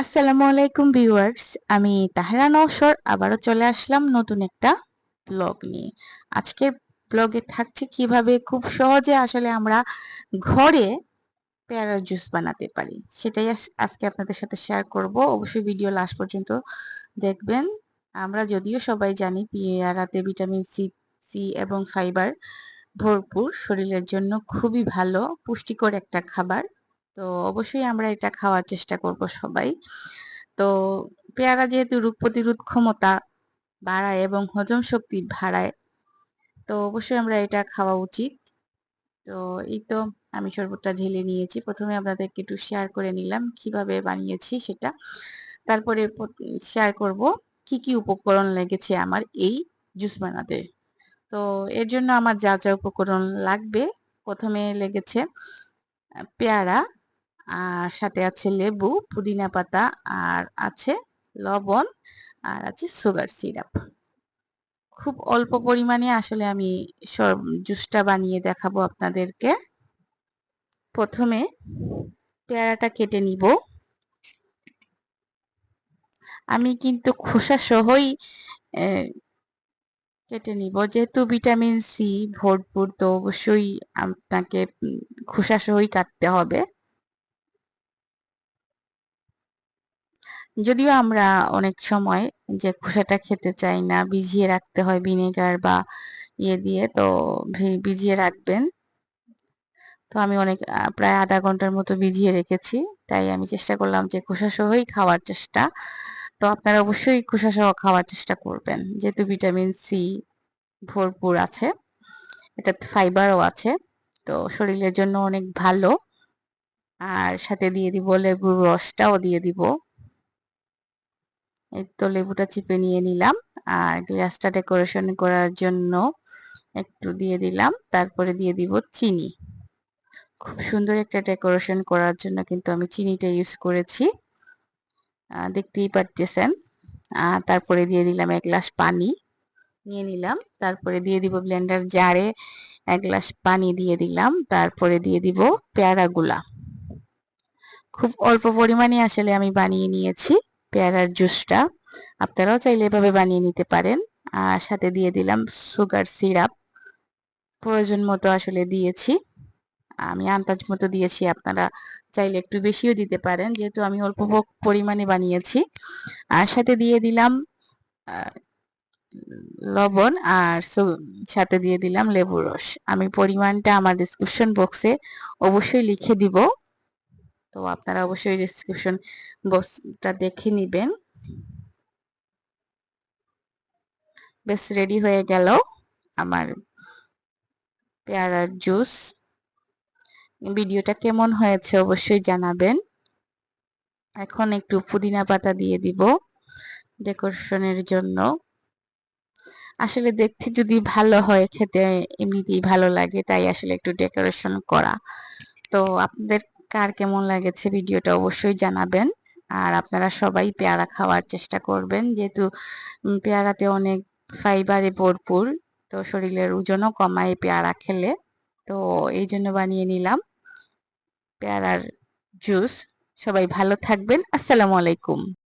আসসালামু আলাইকুম ভিউয়ার্স, আমি তাহেরা নওশর, আবারও চলে আসলাম নতুন একটা ব্লগ নিয়ে। আজকের ব্লগে থাকছে কীভাবে খুব সহজে আসলে আমরা ঘরে পেয়ারার জুস বানাতে পারি। সেটাই আজকে আপনাদের সাথে শেয়ার করব। অবশ্যই ভিডিও লাস্ট পর্যন্ত দেখবেন। আমরা যদিও সবাই জানি পেয়ারাতে ভিটামিন সি সি এবং ফাইবার ভরপুর, শরীরের জন্য খুবই ভালো, পুষ্টিকর একটা খাবার। তো অবশ্যই আমরা এটা খাওয়ার চেষ্টা করব সবাই। তো পেয়ারা যেহেতু রোগ প্রতিরোধ ক্ষমতা বাড়ায় এবং হজম শক্তি বাড়ায়, তো অবশ্যই আমরা এটা খাওয়া উচিত। তো এই তো আমি শরবতটা ঢেলে নিয়েছি। প্রথমে আপনাদেরকে একটু শেয়ার করে নিলাম কীভাবে বানিয়েছি সেটা। তারপরে শেয়ার করব কি কি উপকরণ লেগেছে আমার এই জুস বানাতে। তো এর জন্য আমার যা যা উপকরণ লাগবে, প্রথমে লেগেছে পেয়ারা আর সাথে আছে লেবু, পুদিনা পাতা, আর আছে লবণ, আর আছে সুগার সিরাপ খুব অল্প পরিমাণে আসলে আমি সব জুসটা বানিয়ে দেখাবো আপনাদেরকে। প্রথমে পেয়ারাটা কেটে নিব। আমি কিন্তু খোসা সহই কেটে নিব। যেহেতু ভিটামিন সি ভরপুর, তো অবশ্যই আপনাকে খোসা সহই কাটতে হবে। যদিও আমরা অনেক সময় যে খোসাটা খেতে চাই না, ভিজিয়ে রাখতে হয় ভিনেগার বা ইয়ে দিয়ে, তো ভিজিয়ে রাখবেন। তো আমি অনেক প্রায় আধা ঘণ্টার মতো ভিজিয়ে রেখেছি। তাই আমি চেষ্টা করলাম যে খোসা সহই খাওয়ার চেষ্টা। তো আপনারা অবশ্যই খোসা সহ খাওয়ার চেষ্টা করবেন। যেহেতু ভিটামিন সি ভরপুর আছে এটা ফাইবারও আছে, তো শরীরের জন্য অনেক ভালো। আর সাথে দিয়ে দিব লেবুর রসটাও দিয়ে দিব। এই তো লেবুটা চিপে নিয়ে নিলাম আর গ্লাসটা ডেকোরেশন করার জন্য একটু দিয়ে দিলাম। তারপরে দিয়ে দিব চিনি। খুব সুন্দর একটা ডেকোরেশন করার জন্য কিন্তু আমি চিনিটা ইউজ করেছি। দেখতেই পারতেছেন। তারপরে দিয়ে দিলাম এক গ্লাস পানি নিয়ে নিলাম। তারপরে দিয়ে দিব ব্লেন্ডার জারে এক গ্লাস পানি দিয়ে দিলাম। তারপরে দিয়ে দিব পেয়ারাগুলা। খুব অল্প পরিমাণে আসলে আমি বানিয়ে নিয়েছি। পেয়ারার জুসটা। আপনারাও চাইলে এভাবে বানিয়ে নিতে পারেন। আর সাথে দিয়ে দিলাম সুগার সিরাপ। প্রয়োজন মতো আসলে দিয়েছি। আমি আন্দাজ মতো দিয়েছি, আপনারা চাইলে একটু বেশিও দিতে পারেন, যেহেতু আমি অল্প পরিমাণে বানিয়েছি। আর সাথে দিয়ে দিলাম লবণ আর সাথে দিয়ে দিলাম লেবু রস। আমি পরিমাণটা আমার ডিসক্রিপশন বক্সে অবশ্যই লিখে দিব। তো আপনারা অবশ্যই ডিসক্রিপশন বক্সটা দেখে নেবেন। বেশ রেডি হয়ে গেল আমার পেয়ারার জুস ভিডিওটা কেমন হয়েছে অবশ্যই জানাবেন। এখন একটু পুদিনা পাতা দিয়ে দিব ডেকোরেশনের জন্য। আসলে দেখতে যদি ভালো হয়, খেতে এমনিতেই ভালো লাগে, তাই আসলে একটু ডেকোরেশন করা। তো আপনাদের কার কেমন লাগেছে ভিডিওটা অবশ্যই জানাবেন। আর আপনারা সবাই পেয়ারা খাওয়ার চেষ্টা করবেন, যেহেতু পেয়ারাতে অনেক ফাইবারে ভরপুর, তো শরীরের ওজনও কমায় পেয়ারা খেলে। তো এই জন্য বানিয়ে নিলাম পেয়ারার জুস সবাই ভালো থাকবেন। আসসালামু আলাইকুম।